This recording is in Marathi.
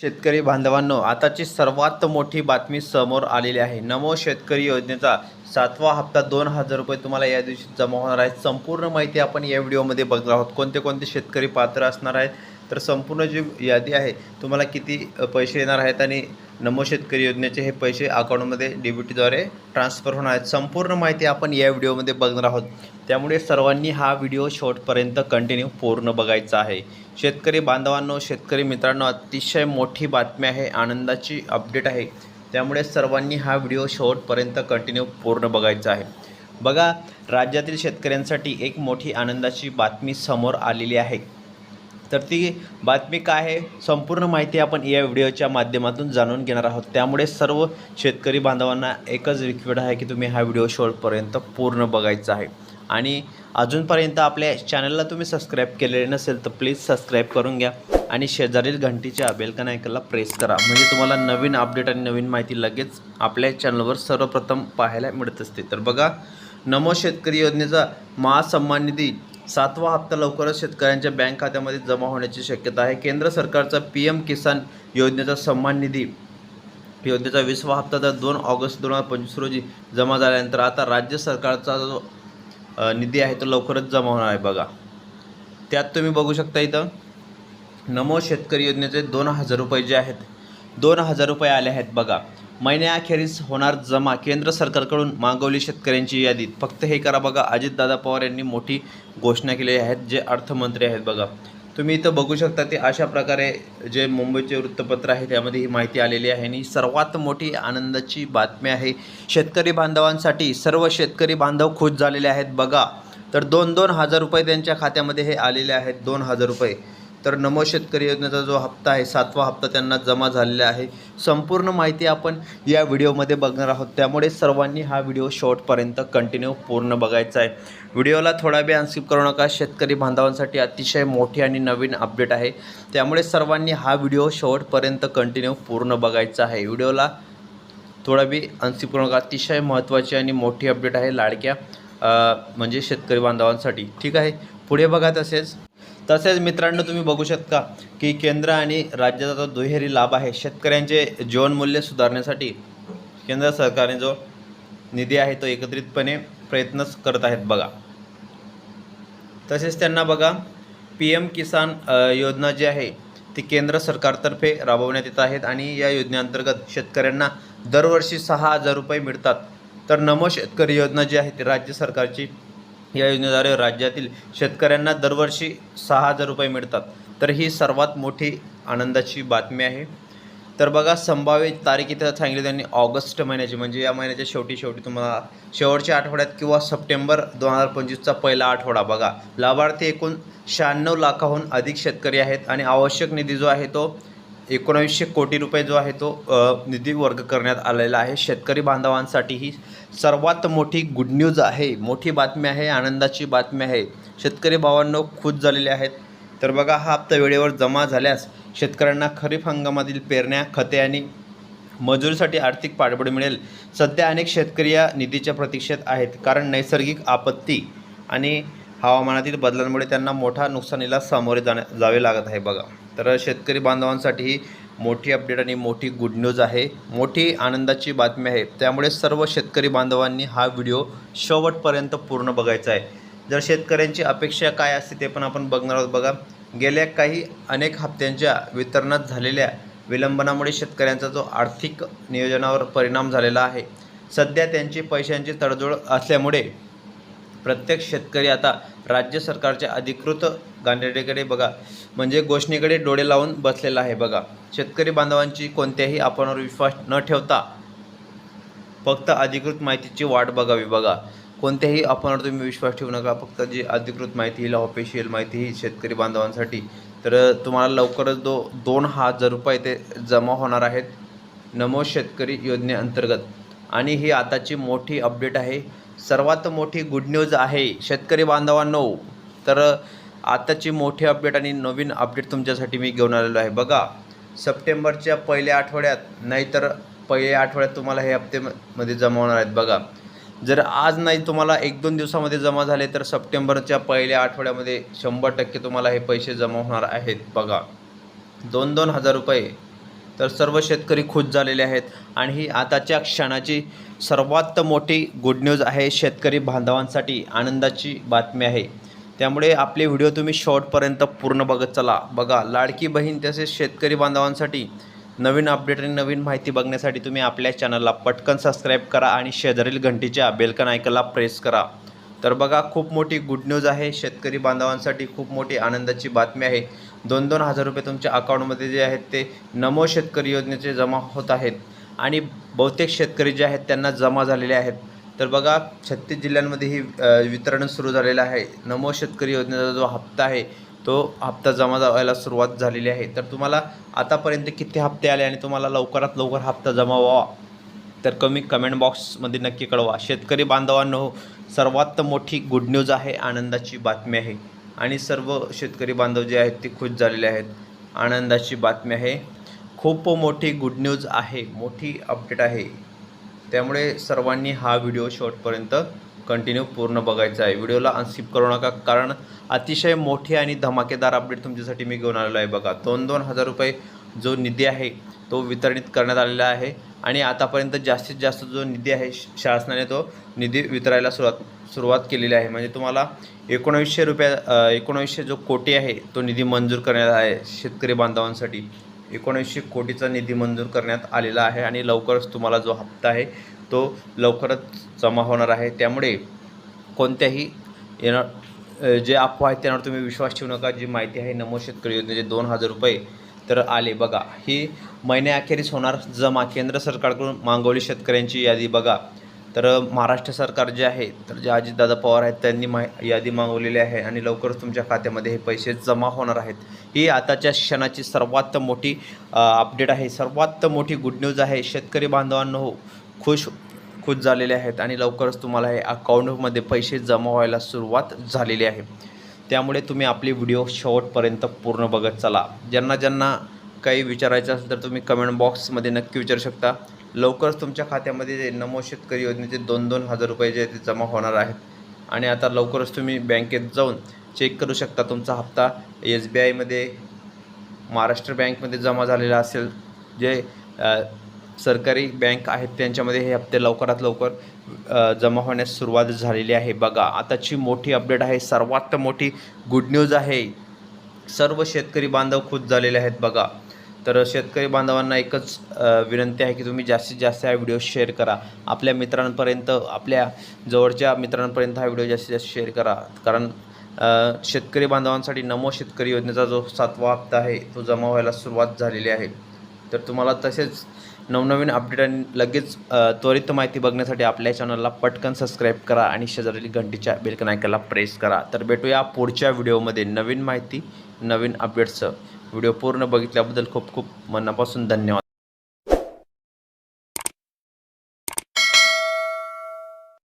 शेतकरी बांधवांनो आताची सर्वात मोठी बातमी समोर आलेली आहे. नमो शेतकरी योजनेचा सातवा हप्ता दोन हजार रुपये तुम्हाला या दिवशी जमा होणार आहे. संपूर्ण माहिती आपण या व्हिडिओमध्ये बघणार आहोत. कोणते कोणते शेतकरी पात्र असणार आहेत? तर संपूर्ण जी यादी आहे तुम्हाला किती पैसे येणार आहेत आणि नमो शेतकरी योजनेचे हे पैसे अकाउंटमध्ये डी बी टीद्वारे ट्रान्सफर होणार आहेत. संपूर्ण माहिती आपण या व्हिडिओमध्ये बघणार आहोत. त्यामुळे सर्वांनी हा व्हिडिओ शॉर्टपर्यंत कंटिन्यू पूर्ण बघायचा आहे. शेतकरी बांधवांनो शेतकरी मित्रांनो अतिशय मोठी बातमी आहे आनंदाची अपडेट आहे. त्यामुळे सर्वांनी हा व्हिडिओ शेवटपर्यंत कंटिन्यू पूर्ण बघायचा आहे. बघा राज्यातील शेतकऱ्यांसाठी एक मोठी आनंदाची बातमी समोर आलेली आहे. तर ती बातमी काय आहे? संपूर्ण माहिती आपण या व्हिडिओच्या माध्यमातून जाणून घेणार आहोत. त्यामुळे सर्व शेतकरी बांधवांना एकच रिक्वेस्ट आहे की तुम्ही हा व्हिडिओ शेवटपर्यंत पूर्ण बघायचा आहे. आणि अजूनपर्यंत आपल्या चॅनलला तुम्ही सबस्क्राईब केलेले नसेल तर प्लीज सबस्क्राईब करून घ्या. आणि शेजारील घंटीच्या बेलकन आयकनला प्रेस करा. म्हणजे तुम्हाला नवीन अपडेट आणि नवीन माहिती लगेच आपल्या चॅनलवर सर्वप्रथम पाहायला मिळत असते. तर बघा नमो शेतकरी योजनेचा महासन्मान निधी सातवा हप्ता लवकरच शेतकऱ्यांच्या बँक खात्यामध्ये जमा होण्याची शक्यता आहे. केंद्र सरकारचा पी एम किसान योजनेचा सन्मान निधी योजनेचा वीसवा हप्ता तर दोन ऑगस्ट दोन हजार पंचवीस रोजी जमा झाल्यानंतर आता राज्य सरकारचा जो निधी आहे तो लवकरच जमा होणार आहे बघा. त्यात तुम्ही बघू शकता इथं नमो शेतकरी योजनेचे दोन हजार रुपये जे आहेत दोन हजार रुपये आले आहेत बघा. महिन्याअखेरीस होणार जमा केंद्र सरकारकडून मागवली शेतकऱ्यांची यादी. फक्त हे करा बघा अजितदादा पवार यांनी मोठी घोषणा केली आहेत जे अर्थमंत्री आहेत बघा. तुम्ही इथं बघू शकता ते अशा प्रकारे जे मुंबईचे वृत्तपत्र आहे त्यामध्ये ही माहिती आलेली आहे. आणि सर्वात मोठी आनंदाची बातमी आहे शेतकरी बांधवांसाठी सर्व शेतकरी बांधव खुश झालेले आहेत. बघा तर दोन दोन हजार रुपये त्यांच्या खात्यामध्ये हे आलेले आहेत दोन हजार रुपये. तर नमो शेतकरी योजनेचा जो हप्ता आहे सातवा हप्ता त्यांना जमा झालेला आहे. संपूर्ण माहिती आपण या व्हिडिओमध्ये बघणार आहोत. त्यामुळे सर्वांनी हा व्हिडिओ शॉर्टपर्यंत कंटिन्यू पूर्ण बघायचा आहे. व्हिडिओला थोडा वेळ अनस्किप करू नका. शेतकरी बांधवांसाठी अतिशय मोठी आणि नवीन अपडेट आहे. त्यामुळे सर्वांनी हा व्हिडिओ शेवटपर्यंत कंटिन्यू पूर्ण बघायचा आहे. व्हिडिओला थोडा बी अनस्किप करू नका. अतिशय महत्त्वाची आणि मोठी अपडेट आहे लाडक्या म्हणजे शेतकरी बांधवांसाठी. ठीक आहे? पुढे बघा तसेच तसेच मित्रांनो तुम्ही बघू शकता की केंद्र आणि राज्याचा जो दुहेरी लाभ आहे शेतकऱ्यांचे जीवनमूल्य सुधारण्यासाठी केंद्र सरकारने जो निधी आहे तो एकत्रितपणे प्रयत्न करत आहेत बघा. तसेच त्यांना बघा पी एम किसान योजना जी आहे ती केंद्र सरकारतर्फे राबवण्यात येत आहेत आणि या योजनेअंतर्गत शेतकऱ्यांना दरवर्षी सहा हजार रुपये मिळतात. तर नमो शेतकरी योजना जी आहे ती राज्य सरकारची या योजनेद्वारे राज्यातील शेतकऱ्यांना दरवर्षी सहा हजार रुपये मिळतात. तर ही सर्वात मोठी आनंदाची बातमी आहे. तर बघा संभाव्य तारीख इथं सांगितली त्यांनी ऑगस्ट महिन्याची. म्हणजे या महिन्याच्या शेवटी शेवटी तुम्हाला शेवटच्या आठवड्यात किंवा सप्टेंबर दोन हजार पंचवीसचा पहिला आठवडा बघा. लाभार्थी एकूण शहाण्णव लाखाहून अधिक शेतकरी आहेत आणि आवश्यक निधी जो आहे तो एकोणावीसशे कोटी रुपये जो आहे तो निधी वर्ग करण्यात आलेला आहे. शेतकरी बांधवांसाठी ही सर्वात मोठी गुड न्यूज आहे. मोठी बातमी आहे आनंदाची बातमी आहे. शेतकरी भावांनो खुश झालेले आहेत. तर बघा हा हप्ता वेळेवर जमा झाल्यास शेतकऱ्यांना खरीप हंगामातील पेरण्या खते आणि मजुरीसाठी आर्थिक पाठबळ मिळेल. सध्या अनेक शेतकरी या निधीच्या प्रतीक्षेत आहेत. कारण नैसर्गिक आपत्ती आणि हवामानातील बदलांमुळे त्यांना मोठ्या नुकसानीला सामोरे जाण्या जावे लागत आहे बघा. तर शेतकरी बांधवांसाठी ही मोठी अपडेट आणि मोठी गुड न्यूज आहे. मोठी आनंदाची बातमी आहे. त्यामुळे सर्व शेतकरी बांधवांनी हा व्हिडिओ शेवटपर्यंत पूर्ण बघायचा आहे. जर शेतकऱ्यांची अपेक्षा काय असते ते पण आपण बघणार आहोत बघा. गेल्या काही अनेक हप्त्यांच्या वितरणात झालेल्या विलंबनामुळे शेतकऱ्यांचा जो आर्थिक नियोजनावर परिणाम झालेला आहे. सध्या त्यांची पैशांची तडजोड असल्यामुळे प्रत्येक शेतकरी आता राज्य सरकारच्या अधिकृत गांधीकडे बघा. म्हणजे गोष्णीकडे डोळे लावून बसलेला आहे बघा. शेतकरी बांधवांची कोणत्याही आपणावर विश्वास न ठेवता फक्त अधिकृत माहितीची वाट बघावी बघा. कोणत्याही आपणावर तुम्ही विश्वास ठेवू नका. फक्त जी अधिकृत माहिती येईल ऑफिशियल माहिती ही शेतकरी बांधवांसाठी. तर तुम्हाला लवकरच दो दोन हजार रुपये ते जमा होणार आहेत. नमो शेतकरी योजनेअंतर्गत आणि ही आताची मोठी अपडेट आहे. सर्वात मोठी गुड न्यूज आहे शेतकरी बांधवांनो. तर आताची मोठी अपडेट आणि नवीन अपडेट तुमच्यासाठी मी घेऊन आलेलो आहे. बघा सप्टेंबरच्या पहिल्या आठवड्यात नाहीतर पहिल्या आठवड्यात तुम्हाला हे हप्तेमध्ये जमा होणार आहेत. बघा जर आज नाही तुम्हाला एक दोन दिवसामध्ये जमा झाले तर सप्टेंबरच्या पहिल्या आठवड्यामध्ये शंभर टक्के तुम्हाला हे पैसे जमा होणार आहेत. बघा दोन दोन हजार रुपये तर सर्व शेतकरी खुश झालेले आहेत. आणि ही आताच्या क्षणाची सर्वात मोठी गुड न्यूज आहे शेतकरी बांधवांसाठी आनंदाची बातमी आहे. त्यामुळे आपले व्हिडिओ तुम्ही शॉर्टपर्यंत पूर्ण बघत चला. बघा लाडकी बहीण तसेच शेतकरी बांधवांसाठी नवीन अपडेट आणि नवीन माहिती बघण्यासाठी तुम्ही आपल्या चॅनलला पटकन सबस्क्राईब करा आणि शेजारील घंटीच्या बेलकन ऐकायला प्रेस करा. तर बघा खूप मोठी गुड न्यूज आहे. शेतकरी बांधवांसाठी खूप मोठी आनंदाची बातमी आहे. दोन दोन हजार रुपये तुमच्या अकाउंटमध्ये जे आहेत ते नमो शेतकरी योजनेचे जमा होत आहेत. आणि बहुतेक शेतकरी जे आहेत त्यांना जमा झालेले आहेत. तर बघा छत्तीस जिल्ह्यांमध्ये ही वितरण सुरू झालेलं आहे. नमो शेतकरी योजनेचा जो हप्ता आहे तो हप्ता जमा व्हायला सुरुवात झालेली आहे. तर तुम्हाला आतापर्यंत किती हप्ते आले आणि तुम्हाला लवकरात लवकर हप्ता जमा व्हावा तर कमी कमेंट बॉक्समध्ये नक्की कळवा. शेतकरी बांधवांनो सर्वात मोठी गुड न्यूज आहे आनंदाची बातमी आहे. आणि सर्व शेतकरी बांधव जे आहेत ते खुश झालेले आहेत. आनंदाची बातमी आहे. खूप मोठी गुड न्यूज आहे मोठी अपडेट आहे. त्यामुळे सर्वांनी हा व्हिडिओ शॉर्टपर्यंत कंटिन्यू पूर्ण बघायचा आहे. व्हिडिओला अनस्किप करू नका कारण अतिशय मोठी आणि धमाकेदार अपडेट तुमच्यासाठी मी घेऊन आलेलो आहे बघा. दोन दोन हजार रुपये जो निधी आहे तो वितरित करण्यात आलेला आहे. आणि आतापर्यंत जास्तीत जास्त जो निधी आहे श- शासनाने तो निधी वितरायला सुरुवात सुरुवात केलेली आहे. म्हणजे तुम्हाला एकोणावीसशे रुपया एकोणावीसशे जो कोटी आहे तो निधी मंजूर करण्यात आहे शेतकरी बांधवांसाठी. एकोणीसशे कोटीचा निधी मंजूर करण्यात आलेला आहे आणि लवकरच तुम्हाला जो हप्ता आहे तो लवकरच जमा होणार आहे. त्यामुळे कोणत्याही येणार जे अफवा आहेत त्यांना तुम्ही विश्वास ठेवू नका. जी माहिती आहे नमो शेतकरी योजनेचे दोन हजार रुपये तर आले. बघा ही महिन्याअखेरीस होणार जमा. केंद्र सरकारकडून मागवली शेतकऱ्यांची यादी. बघा तर महाराष्ट्र सरकार जे आहे तर जे अजितदादा पवार आहेत त्यांनी मा यादी मागवलेली आहे आणि लवकरच तुमच्या खात्यामध्ये हे पैसे जमा होणार आहेत. ही आताच्या क्षणाची सर्वात मोठी अपडेट आहे. सर्वात मोठी गुड न्यूज आहे शेतकरी बांधवांनो खुश खुश झालेले आहेत आणि लवकरच तुम्हाला हे अकाउंटमध्ये पैसे जमा व्हायला सुरुवात झालेली आहे. त्यामुळे तुम्ही आपली व्हिडिओ शेवटपर्यंत पूर्ण बघत चला. ज्यांना ज्यांना काही विचारायचं असेल तर तुम्ही कमेंट बॉक्समध्ये नक्की विचारू शकता. लवकरच तुमच्या खात्यामध्ये जे नमो शेतकरी योजनेचे दोन दोन हजार रुपये जे आहेत ते जमा होणार आहेत. आणि आता लवकरच तुम्ही बँकेत जाऊन चेक करू शकता तुमचा हप्ता. एस बी आयमध्ये महाराष्ट्र बँकमध्ये जमा झालेला असेल. जे सरकारी बँक आहेत त्यांच्यामध्ये हे हप्ते लवकरात लवकर जमा होण्यास सुरुवात झालेली आहे. बघा आताची मोठी अपडेट आहे. सर्वात मोठी गुड न्यूज आहे. सर्व शेतकरी बांधव खुश झालेले आहेत. बघा तर शेतकरी बांधवांना एकच विनंती आहे की तुम्ही जास्तीत जास्त हा व्हिडिओ शेअर करा. आपल्या मित्रांपर्यंत आपल्या जवळच्या मित्रांपर्यंत हा व्हिडिओ जास्तीत जास्त शेअर करा. कारण शेतकरी बांधवांसाठी नमो शेतकरी योजनेचा जो सातवा हप्ता आहे तो जमा व्हायला सुरुवात झालेली आहे. तर तुम्हाला तसेच नवनवीन अपडेट आणि लगेच त्वरित माहिती बघण्यासाठी आपल्या चॅनलला पटकन सबस्क्राईब करा आणि शेजारील घंटीच्या बेलकन आयकनला प्रेस करा. तर भेटूया पुढच्या व्हिडिओमध्ये नवीन माहिती नवीन अपडेट्सचं व्हिडिओ पूर्ण बघितल्याबद्दल खूप खूप मनापासून धन्यवाद.